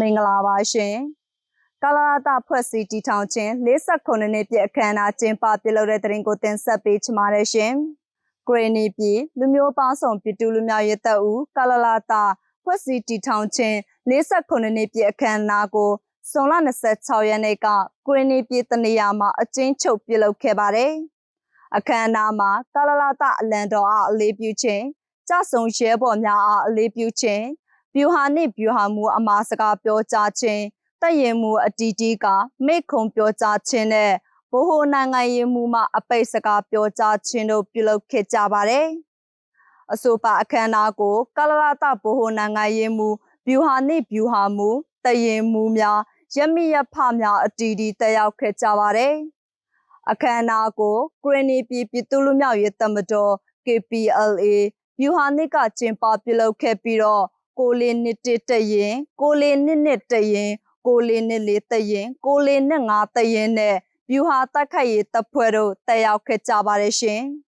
မင်္ဂလာပါရှင်ကာလာတာဖွဲ့စည်းတီထောင်ခြင်း58နှစ်ပြည့်အခမ်းအနားကျင်းပပြုလုပ်တဲ့တရင်ကိုတင်ဆက်ပေးချင်ပါတယ်ရှင်ဂရနီပြည်လူမျိုးပေါင်းစုံပြည်သူလူမျိုးရေးတပ်ဦးကာလာလာတာဖွဲ့စည်းတီထောင်ခြင်း58နှစ်ပြည့်အခမ်းအနားကိုဇွန်လ26ရက်နေ့ကဂရနီပြည်တနေရာမှာအကျဉ်းချုပ်ပြုလုပ်ခဲ့ပါတယ်အခမ်းအနားမှာကာလာလာတာအလံတော်အားအလေးပြုခြင်းကြဆုံရဲဘော်များအားအလေးပြုခြင်း ဗျူဟာနှင့်ဗျူဟာမူအမှားစကားပြောကြားခြင်းတက်ရင်မူအတီတီကမိတ်ခုံပြောကြားခြင်းနဲ့ဘိုဟိုနိုင်ငံရေးမူမှအပိတ်စကားပြောကြားခြင်းတို့ပြုလုပ်ခဲ့ကြပါတယ်။အဆိုပါအခမ်းအနားကိုကလလာတဘိုဟိုနိုင်ငံရေးမူဗျူဟာနှင့်ဗျူဟာမူတက်ရင်မူများရမီရဖများအတီတီတက်ရောက်ခဲ့ကြပါတယ်။အခမ်းအနားကိုဂရနီပြည်ပြည်သူလူမျိုးရေးတမတော် KPLA ဗျူဟာနစ်ကကျင်းပပြုလုပ်ခဲ့ပြီးတော့ ကိုလေးနှစ်တစ်တရင်ကိုလေးနှစ်နှစ်တရင်ကိုလေးနှစ်လေးတရင်ကိုလေးနှစ်ငါတရင်နဲ့ဗျူဟာတက်ခတ်ရေးတပ်ဖွဲ့တို့တက်ရောက်ခဲ့ကြပါတယ်ရှင်။